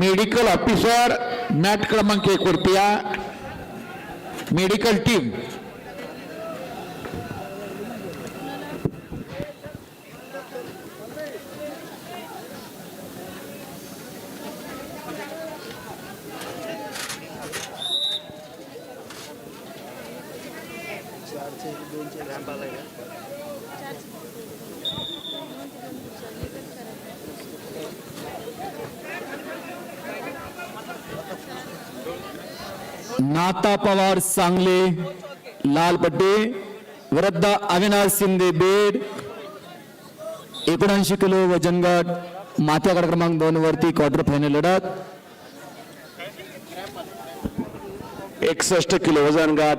Medical officer mat क्रमांक एक वरती मेडिकल टीम. नाता पवार सांगले लाल पट्टी वृद्ध अविनाश शिंदे बेड एकोणऐंशी किलो वजन गट माथ्यागड क्रमांक दोन वरती क्वार्टर फायनल लढत. एकसष्ट किलो वजन गाठ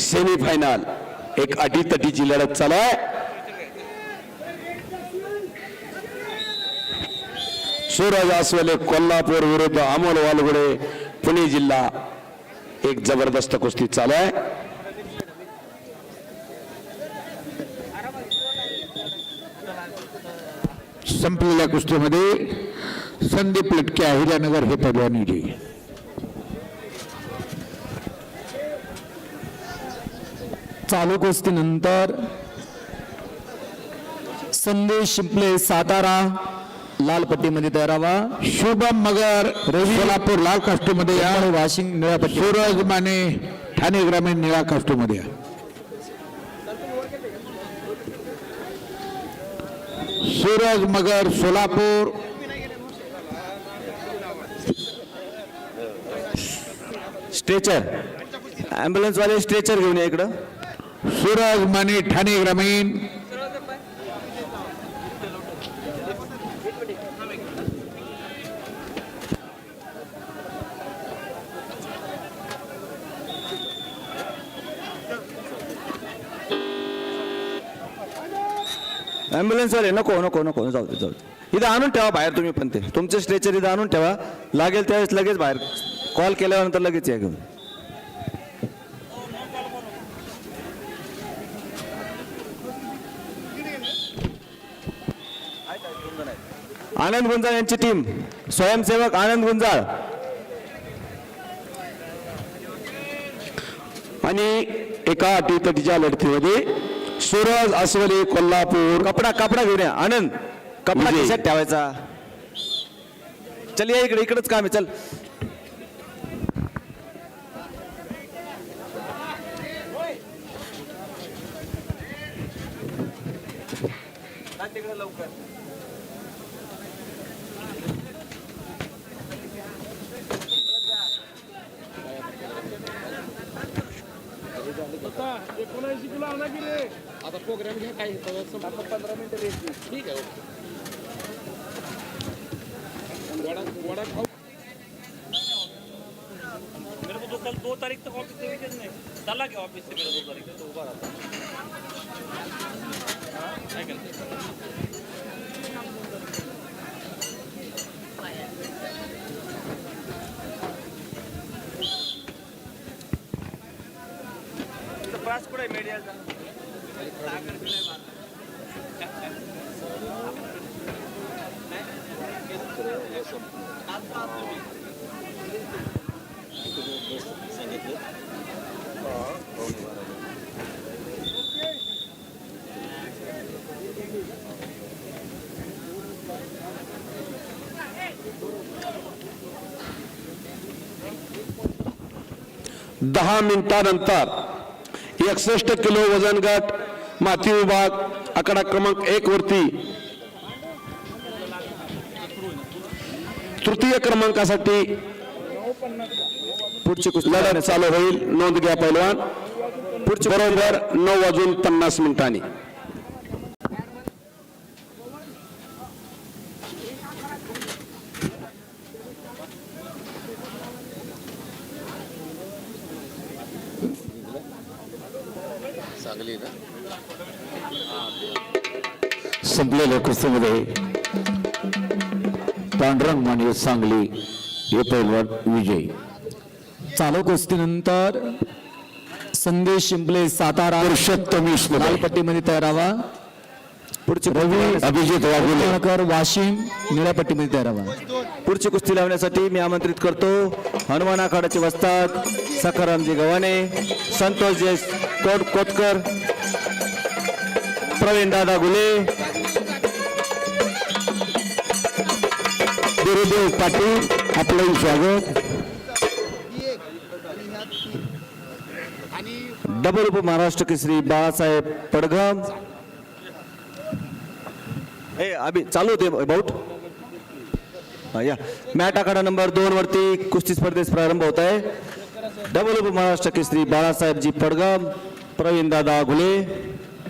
सेमी फायनल एक अटीतटीची लढत चालू आहे सूरज आसवले कोल्हापूर विरुद्ध अमोल वालगुडे पुणे जिल्हा. एक जबरदस्त कुस्ती चालू आहे. संपलेल्या कुस्तीमध्ये संदीप लटके अहिल्यानगर हे पैलवान विजयी चालू कुस्तीनंतर संदेश शिंपले सातारा लाल पट्टीमध्ये तयारावा शुभम मगर सोलापूर लाल कास्टूमध्ये या. वाशिंग निळ्या पट्टी सूरज माने ठाणे ग्रामीण निळा कास्टूमध्ये या. सूरज मगर सोलापूर. स्ट्रेचर. ॲम्ब्युलन्स वाले स्ट्रेचर घेऊन या इकडं. सूरज माने ठाणे ग्रामीण. ॲम्ब्युलन्स वाले नको नको नको जाऊ दे जाऊ दे. इथं आणून ठेवा बाहेर तुम्ही पण ते. तुमचे स्ट्रेचर इथं आणून ठेवा. लागेल त्यावेळेस लगेच बाहेर. कॉल केल्यानंतर लगेच या घेऊन. आनंद गुंजाळ यांची टीम स्वयंसेवक आनंद गुंजाळ. आणि एका अटीतटीच्या लढतीमध्ये सूरज आसवले कोल्हापूर. कपडा कपडा घेऊन या. आनंद कपडा विजय. खिशात ठेवायचा? चल या इकडे इकडंच काम आहे. चल. मेरे को तो कल दो तारीख तक ऑफिस से वीकेंड नहीं। चला क्या ऑफिस से मेरा दो तारीख तक। तो ऊपर आता हाँ, काय करते? कुठे मीडियाचा दहा मिनिटानंतर एकसष्ट किलो वजन गट माती विभाग आकडा क्रमांक एक वरती. तृतीय क्रमांकासाठी पुढची लढत चालू होईल. नोंद घ्या पैलवान. पुढची बरोबर नऊ वाजून पन्नास मिनिटांनी. संपलेल्या कुस्तीमध्ये पांडुरंग माने सांगली हे पैलवान विजयी. चालू कुस्तीनंतर संदेश शिंपले सातारा पुरुषोत्तम ईश्वर लाल पट्टीमध्ये तयारावा पुढची रवी अभिजित वाघुले निंबाळकर वाशिम निळ्यापट्टीमध्ये तयार राहा पुढची कुस्ती लावण्यासाठी मी आमंत्रित करतो हनुमान आखाड्याचे वस्ताद सखारामजी गव्हाणे संतोष जे कोट कोतकर प्रवीण दादा गुले गुरुदेव पाटील आपलं स्वागत. डबल उप महाराष्ट्र केसरी बाळासाहेब पडघम. ए अभि चालू होते बाऊट या. मॅट आखाडा नंबर दोन वरती कुस्ती स्पर्धेस प्रारंभ होत आहे. डबल उप महाराष्ट्र केसरी बाळासाहेबजी पडघम. प्रवीण दादा घुले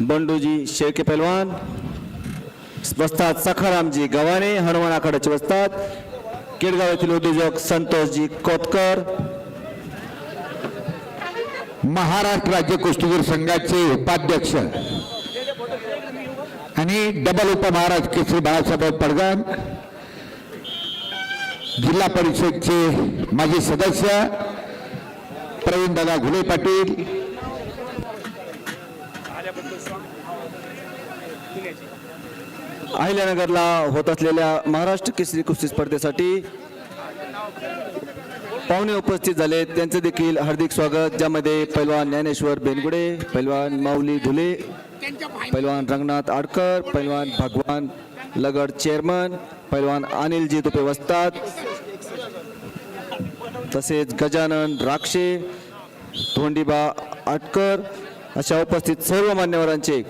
बंडूजी शेळके पैलवान बसतात सखारामजी गव्हाणे हनुमान आखाड्याचे वस्ताद केडगाव येथील उद्योजक संतोषजी कोतकर महाराष्ट्र राज्य कुस्तीगीर संघाचे उपाध्यक्ष आणि डबल उपमहाराज केसरी बाळासाहेब पडगान जिल्हा परिषदचे माजी सदस्य प्रवीणदादा घुले पाटील अहिल्यानगरला होत असलेल्या महाराष्ट्र केसरी कुस्ती स्पर्धेसाठी पाहुणे उपस्थित झाले. त्यांचे देखील हार्दिक स्वागत. ज्यामध्ये पैलवान ज्ञानेश्वर बेनगुडे पैलवान माऊली धुले पैलवान रंगनाथ आडकर पैलवान भगवान लगड चेअरमन पैलवान अनिलजी तुपे वस्तात तसेच गजानन राक्षे धोंडीबा आटकर अशा उपस्थित सर्व मान्यवरांचे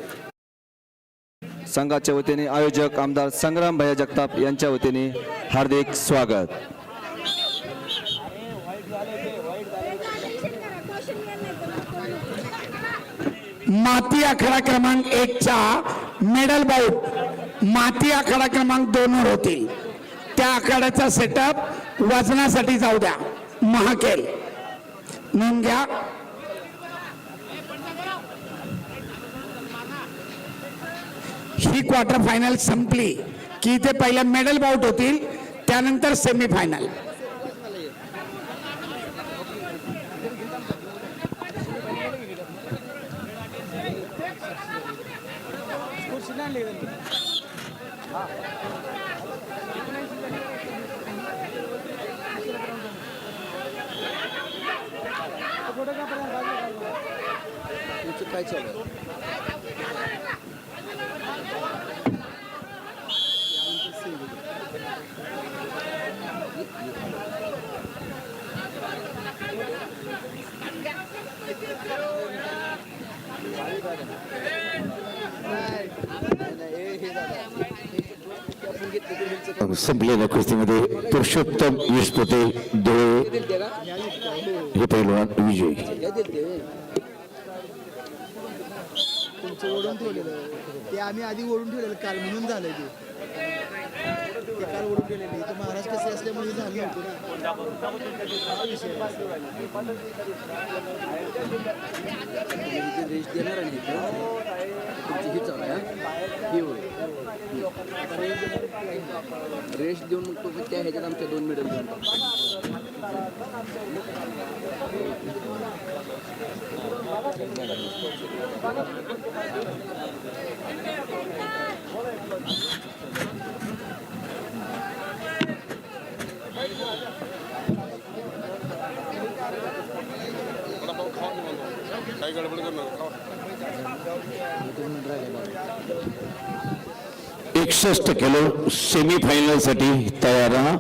संघाच्या वतीने आयोजक आमदार संग्राम भैया जगताप यांच्या वतीने हार्दिक स्वागत. माती आखाडा क्रमांक एकचा मेडल बाउट माती आखाडा क्रमांक दोनवर होतील त्या आखाड्याचा सेटअप वाचण्यासाठी जाऊ द्या. महाकेल. नोंद घ्या. ही क्वार्टर फायनल संपली की इथे पहिल्या मेडल बाउट होतील त्यानंतर सेमीफायनल संपलेल्या कुस्तीमध्ये पुरुषोत्तम विस्पुते डोळे हे पहिलवान विजय. ओढून ठेवलेलं. ते आम्ही आधी ओढून ठेवलेलं काल म्हणून झालं ते. काल ओढून महाराज कसे असल्यामुळे झालं नव्हतं रेश रेस्ट देणार आणि तुमची ही चालू आहे ही रेस्ट देऊन मग तो त्या ह्याच्यात आमच्या दोन मेडल देऊन टाकू. एकसष्ट किलो सेमीफायनलसाठी तयार राहा.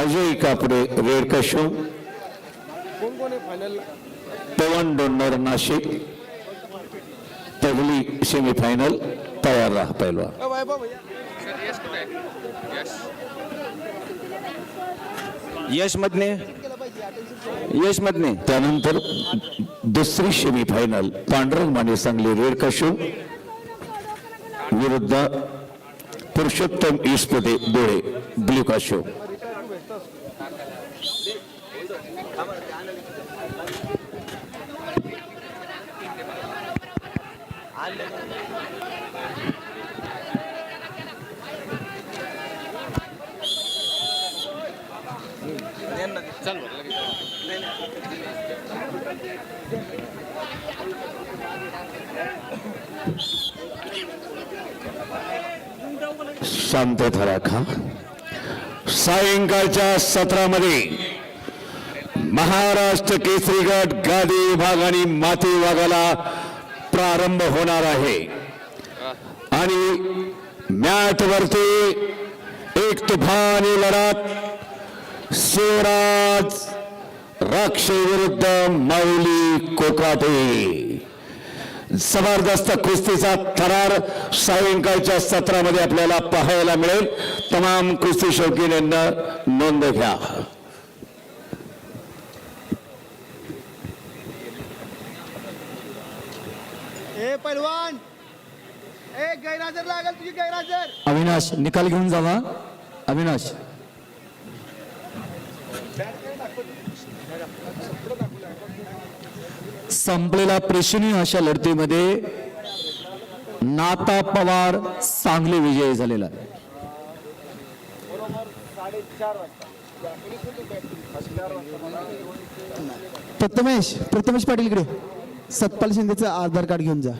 अजय कापडे रेड कशो. पवन डोंगर नाशिक. पहिली सेमीफायनल तयार राहा पहिलवान. यश मधने यश मधने त्यानंतर दुसरी सेमीफायनल पांडुरंग माने सांगली रेड कशो विरुद्ध पुरुषोत्तम इस्पते डोळे ब्ल्यू काशो शांतता राखा. सायंकाळच्या सत्रामध्ये महाराष्ट्र केसरीगड गादी विभाग आणि माती विभागाला प्रारंभ होणार आहे. आणि मॅट वरती एक तुफानी लढत शिवराज राक्षे विरुद्ध माऊली कोकाटे. जबरदस्त कुस्तीचा थरार सायंकाळच्या सत्रामध्ये आपल्याला पाहायला मिळेल. तमाम कुस्ती शौकीनांना नोंद घ्या. ए पैलवान ए गैरहजर लागल तुझी गैरहजर! अविनाश निकाल घेऊन जावा. अविनाश. संपलेला प्रेषणी अशा लढतीमध्ये नाता पवार चांगले विजयी झालेला आहे. प्रथमेश प्रथमेश पाटील इकडे. सतपाल शिंदेचं आधार कार्ड घेऊन जा.